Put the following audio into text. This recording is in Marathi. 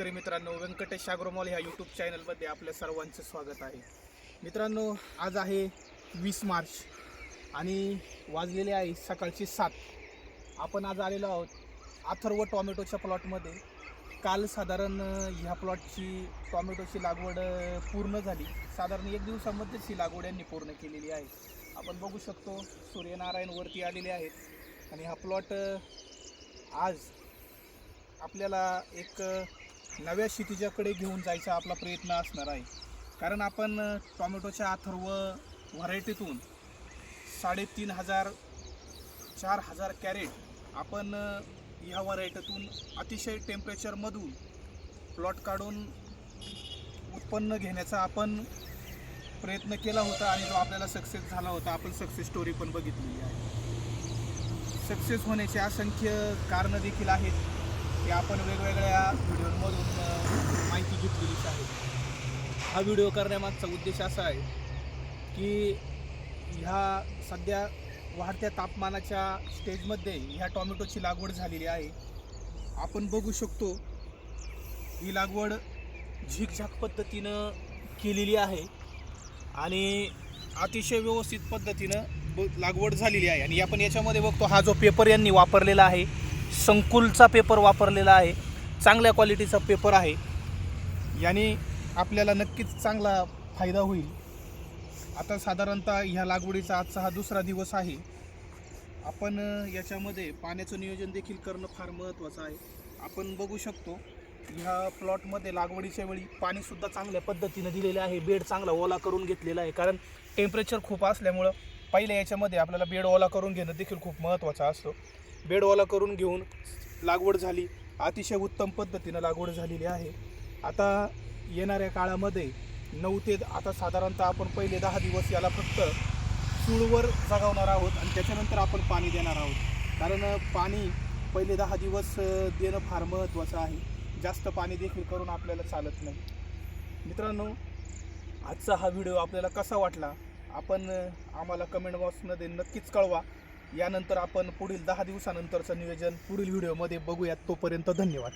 शेतकरी मित्रांनो व्यंकटेश शाग्रोमॉल ह्या यूट्यूब चॅनलमध्ये आपल्या सर्वांचं स्वागत आहे. मित्रांनो आज आहे वीस मार्च आणि वाजलेले आहे सकाळची सात. आपण आज आलेलो आहोत अथर्व टॉमॅटोच्या प्लॉटमध्ये. काल साधारण ह्या प्लॉटची टॉमॅटोची लागवड पूर्ण झाली. साधारण एक दिवसामध्येच ही लागवड यांनी पूर्ण केलेली आहे. आपण बघू शकतो सूर्यनारायणवरती आलेले आहेत आणि हा प्लॉट आज आपल्याला एक नव्या शेतीच्याकडे घेऊन जायचा आपला प्रयत्न असणार आहे. कारण आपण टोमॅटोच्या अथर्व व्हरायटीतून साडेतीन हजार चार हजार कॅरेट आपण ह्या व्हरायटीतून अतिशय टेम्परेचरमधून प्लॉट काढून उत्पन्न घेण्याचा आपण प्रयत्न केला होता आणि जो आपल्याला सक्सेस झाला होता. आपण सक्सेस स्टोरी पण बघितलेली आहे. सक्सेस होण्याचे असंख्य कारणं देखील आहेत. की आपण वेगवेगळ्या व्हिडिओमधून माहिती घेतलेलीच आहे. हा व्हिडिओ करण्यामागचा उद्देश असा आहे की ह्या सध्या वाढत्या तापमानाच्या स्टेजमध्ये ह्या टॉमॅटोची लागवड झालेली आहे. आपण बघू शकतो ही लागवड झिकझाक पद्धतीनं केलेली आहे आणि अतिशय व्यवस्थित पद्धतीनं ब- लागवड झालेली आहे. आणि आपण याच्यामध्ये बघतो हा जो पेपर यांनी वापरलेला आहे संकुलचा पेपर वापरलेला आहे. चांगल्या क्वालिटीचा पेपर आहे. याने आपल्याला नक्कीच चांगला फायदा होईल. आता साधारणतः ह्या लागवडीचा आजचा हा दुसरा दिवस आहे. आपण याच्यामध्ये पाण्याचं नियोजन देखील करणं फार महत्त्वाचं आहे. आपण बघू शकतो ह्या प्लॉटमध्ये लागवडीच्या वेळी पाणीसुद्धा चांगल्या पद्धतीनं दिलेलं आहे. बेड चांगला ओला करून घेतलेला आहे. कारण टेम्परेचर खूप असल्यामुळं पहिल्या याच्यामध्ये आपल्याला बेड ओला करून घेणं देखील खूप महत्त्वाचं असतं. बेडवाला करून घेऊन लागवड झाली. अतिशय उत्तम पद्धतीनं लागवड झालेली आहे. आता येणाऱ्या काळामध्ये नऊ ते आता साधारणतः आपण पहिले दहा दिवस याला फक्त चूळवर जगावणार आहोत आणि त्याच्यानंतर आपण पाणी देणार आहोत. कारण पाणी पहिले दहा दिवस देणं फार महत्त्वाचं आहे. जास्त पाणी देखील करून आपल्याला चालत नाही. मित्रांनो आजचा हा व्हिडिओ आपल्याला कसा वाटला? आपण आम्हाला कमेंट बॉक्समध्ये नक्कीच कळवा. यानंतर आपण पुढील दहा दिवसानंतरचं नियोजन पुढील व्हिडिओमध्ये बघूयात. तोपर्यंत धन्यवाद.